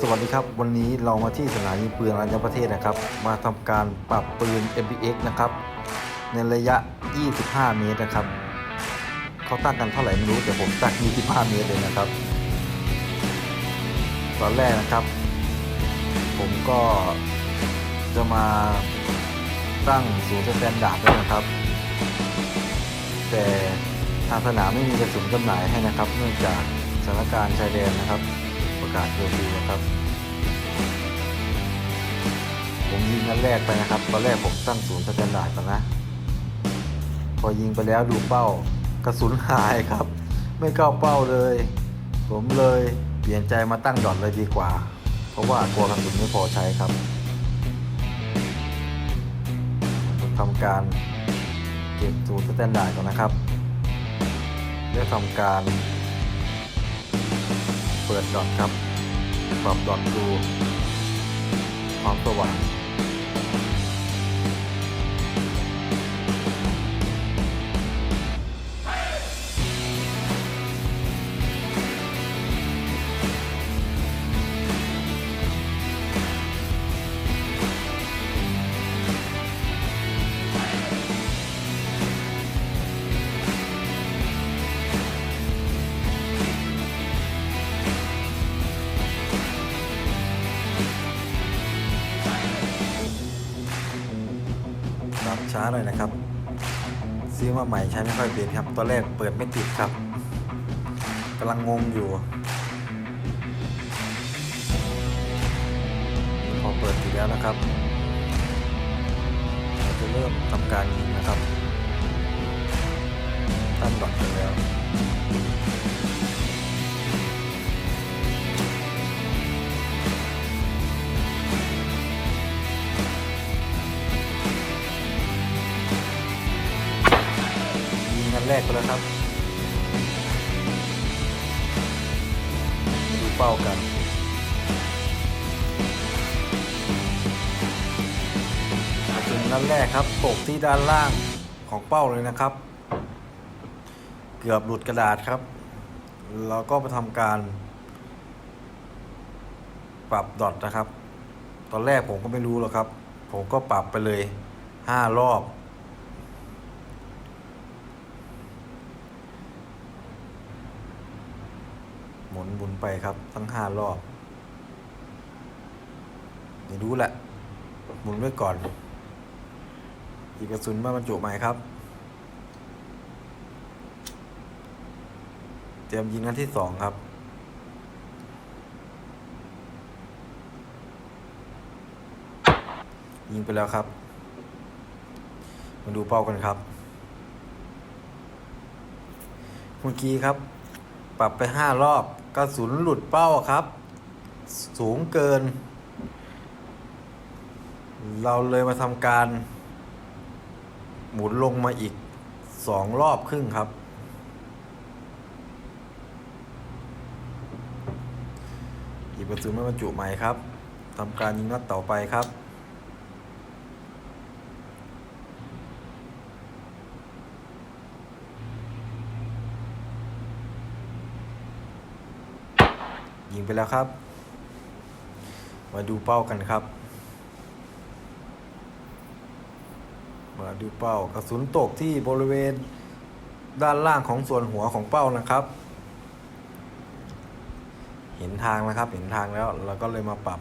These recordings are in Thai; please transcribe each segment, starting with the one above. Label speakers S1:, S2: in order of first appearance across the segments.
S1: สวัสดีครับวันนี้เรามาที่สถานีปืนอรัญญประเทศนะครับ มาทำการปรับปืน MPX นะครับ ในระยะ 25 เมตรนะครับเขาตั้งกันเท่าไหร่ไม่รู้แต่ผมตั้ง25 เมตรเลยนะครับ ตอนแรกนะครับ ผมก็จะมาตั้งศูนย์สแตนดาร์ดด้วยนะครับ แต่ทางสนามไม่มีกระสุนจำหน่ายให้นะครับ เนื่องจากสถานการณ์ชายแดนนะครับ กาศเคอร์ฟิวนะครับ ผมยิงนัดแรกไปนะครับ ตอนแรกผมตั้งศูนย์สแตนดาร์ดก่อนนะ พอยิงไปแล้วดูเป้ากระสุนหายครับ ไม่เข้าเป้าเลย ผมเลยเปลี่ยนใจมาตั้งดอทเลยดีกว่า เพราะว่ากลัวกระสุนไม่พอใช้ครับทำการเก็บศูนย์สแตนดาร์ดก่อนนะครับแล้วทำการ เปิดดอทครับ ปรับดอทดูความสว่าง หน่อยนะครับ ซื้อมาใหม่ใช้ไม่ค่อยเป็นครับ ตอนแรกเปิดไม่ติดครับกำลังงงอยู่พอเปิดติดแล้วนะครับเราจะเริ่มทำการยิงนะครับตั้งบัตรไปแล้ว แรกไปแล้วครับดูเป้ากันมาถึงนัดแรกครับตกที่ด้านล่างของเป้าเลยนะครับ เกือบหลุดกระดาษครับ เราก็ไปทำการ ปรับดอทนะครับ ตอนแรกผมก็ไม่รู้หรอกครับ ผมก็ปรับไปเลยห้ารอบ หมุนหมุนไปครับ ทั้งห้ารอบไม่รู้แหละ หมุนไว้ก่อนหยิบกระสุนมาบรรจุใหม่ครับ เตรียมยิงนัดที่สองครับ ยิงไปแล้วครับมาดูเป้ากันครับเมื่อกี้ครับ ปรับไปห้ารอบ กระสุนหลุดเป้าครับ สูงเกิน เราเลยมาทำการ หมุนลงมาอีกสองรอบครึ่งครับหยิบกระสุนมาบรรจุใหม่ครับทำการยิงนัดต่อไปครับ ยิงไปแล้วครับ มาดูเป้ากันครับ มาดูเป้ากระสุนตกที่บริเวณด้านล่างของส่วนหัวของเป้านะครับ เห็นทางแล้วครับ เห็นทางแล้วเราก็เลยมาปรับ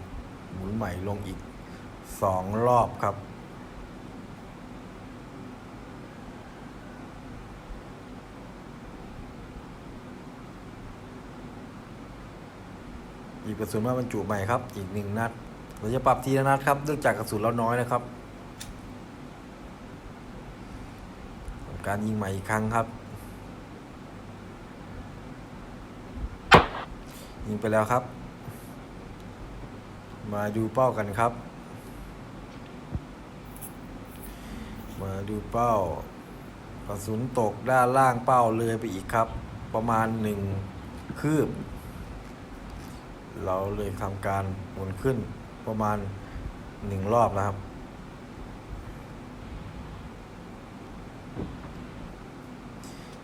S1: หมุนใหม่ลงอีกสองรอบครับ หยิบกระสุนมาบรรจุใหม่ครับ อีกหนึ่งนัด เราจะปรับทีละนัดครับเนื่องจากกระสุนเราน้อยนะครับการยิงใหม่อีกครั้งครับ ยิงไปแล้วครับ มาดูเป้ากันครับ มาดูเป้ากระสุนตกด้านล่างเป้าเลยไปอีกครับ ประมาณหนึ่งคืบ เราเลยทำการวนขึ้นประมาณหนึ่งรอบนะครับ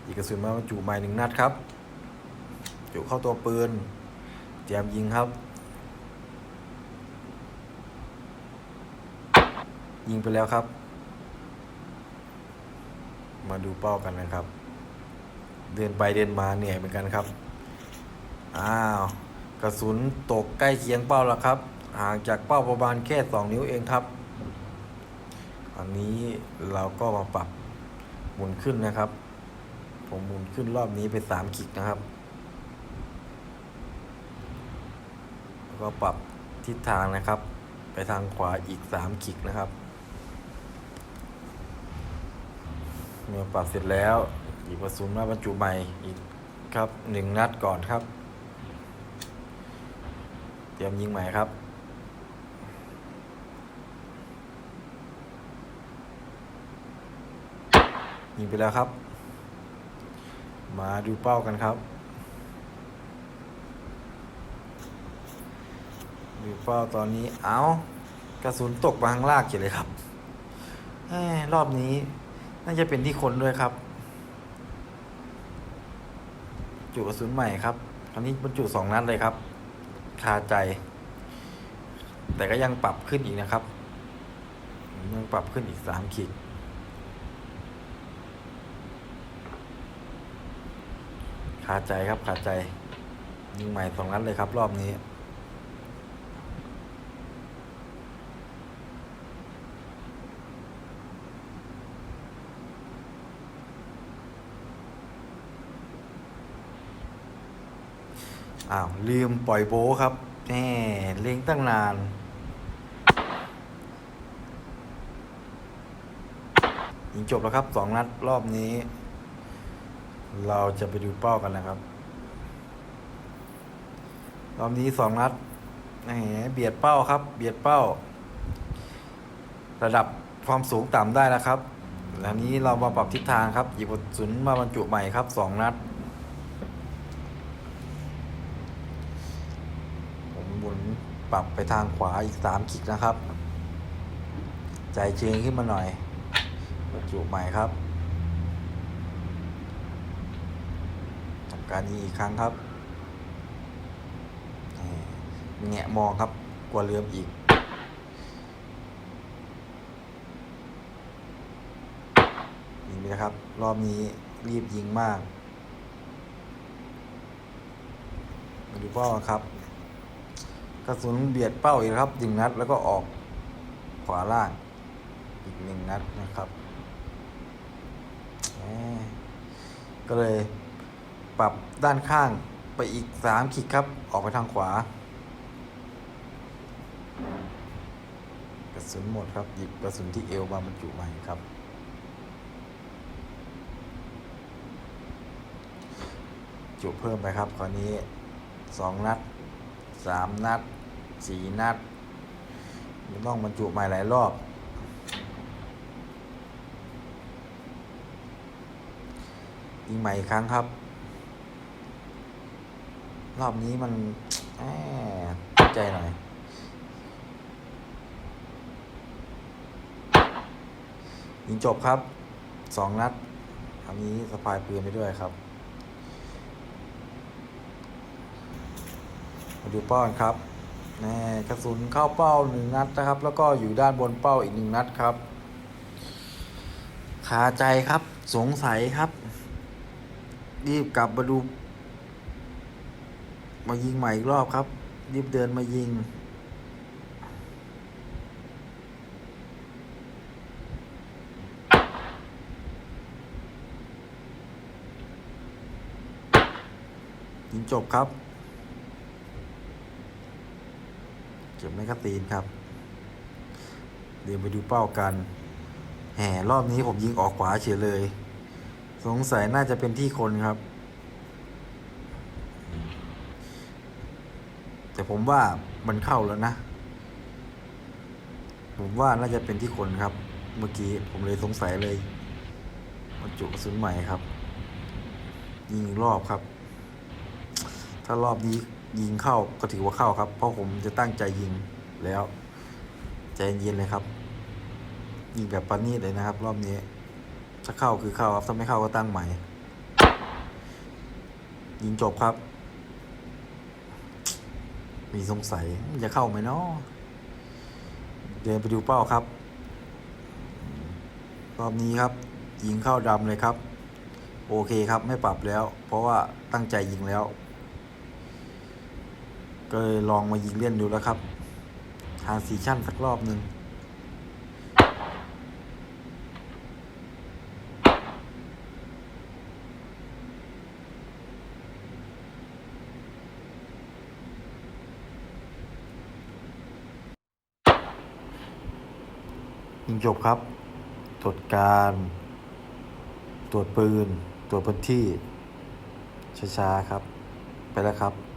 S1: อีกกระสุนมาจู่ใหม่หนึ่งนัดครับจู่เข้าตัวปืน เตรียมยิงครับ ยิงไปแล้วครับ มาดูเป้ากันนะครับ เดินไปเดินมาเหนื่อยเหมือนกันครับ อ้าว กระสุนตกใกล้เคียงเป้าแล้วครับ ห่างจากเป้าประมาณแค่สองนิ้วเองครับ อันนี้เราก็มาปรับหมุนขึ้นนะครับ ผมหมุนขึ้นรอบนี้ไปสามกิกนะครับ แล้วก็ปรับทิศทางนะครับ ไปทางขวาอีกสามกิกนะครับ เมื่อปรับเสร็จแล้วหยิบกระสุนมาบรรจุใหม่อีกครับหนึ่งนัดก่อนครับ ตรียมยิงใหม่ครับ ยิงไปแล้วครับ มาดูเป้ากันครับ ดูเป้าตอนนี้เอากระสุนตกมาข้างล่างเฉยเลยครับแหมรอบนี้ น่าจะเป็นที่คนด้วยครับ จุกระสุนใหม่ครับคราวนี้บรรจุสองนัดเลยครับ คาใจ แต่ก็ยังปรับขึ้นอีกนะครับ ยังปรับขึ้นอีกสามขีดขาดใจครับขาดใจ ยิงใหม่สองนัดเลยครับ รอบนี้ อ้าว ลืมปล่อยโบครับแหมเล็งตั้งนาน ยิงจบแล้วครับสองนัดรอบนี้ เราจะไปดูเป้ากันนะครับ รอบนี้สองนัดแหมเบียดเป้าครับ เบียดเป้า ระดับความสูงต่ำได้แล้วครับแล้วนี้เรามาปรับทิศทางครับ หยิบกระสุนมาบรรจุใหม่ครับสองนัด ผมหมุน ปรับไปทางขวาอีกสามคลิกนะครับ ใจเชงขึ้นมาหน่อยบรรจุใหม่ครับทำการยิงอีกครั้งครับแงะมองครับกลัวเรือมอีกยิงไปนะครับ รอบนี้รีบยิงมากมาดูเป้ากันครับ ระสุนเบียดเป้าอีกครับหนึ่งนัดแล้วก็ออกขวาล่างอีกหนึ่งนัดนะครับ ก็เลยปรับด้านข้างไปอีกสามขีดครับ ออกไปทางขวา กระสุนหมดครับ หยิบกระสุนที่เอวมาบรรจุใหม่ครับ จุเพิ่มไปครับคราวนี้สองนัดสามนัด สี่นัดมันต้องบรรจุใหม่หลายรอบ ยิงใหม่อีกครั้งครับ รอบนี้มันแหมใจหน่อย ยิงจบครับสองนัดอันนี้สะพายปืนไปด้วยครับมาดูป้ากันครับ น่กระสุนเข้าเป้าหนึ่งนัดนะครับ แล้วก็อยู่ด้านบนเป้าอีกหนึ่งนัดครับคาใจครับสงสัยครับ รีบกลับมาดู มายิงใหม่อีกรอบครับ รีบเดินมายิง ยิงจบครับ เก็บแมกกาซีนครับ เดี๋ยวไปดูเป้ากัน แหมรอบนี้ผมยิงออกขวาเฉยเลย สงสัยน่าจะเป็นที่คนครับ แต่ผมว่ามันเข้าแล้วนะ ผมว่าน่าจะเป็นที่คนครับ เมื่อกี้ผมเลยสงสัยเลยบรรจุกระสุนใหม่ครับ ยิงรอบครับ ถ้ารอบนี้ ยิงเข้าก็ถือว่าเข้าครับ เพราะผมจะตั้งใจยิงแล้วใจเย็นเลยครับ ยิงแบบปานีตเลยนะครับ รอบนี้ถ้าเข้าคือเข้าครับถ้าไม่เข้าก็ตั้งใหม่ ยิงจบครับ มีสงสัยจะเข้าไหมเนาะเดินไปดูเป้าครับ รอบนี้ครับ ยิงเข้าดำเลยครับ โอเคครับไม่ปรับแล้ว เพราะว่าตั้งใจยิงแล้ว ก็เลยลองมายิงเล่นดูแล้วครับ หาสีชั่นสักรอบหนึ่งยิงจบครับ ตรวจการ ตรวจปืน ตรวจพื้นที่ ช้าๆครับ ไปแล้วครับ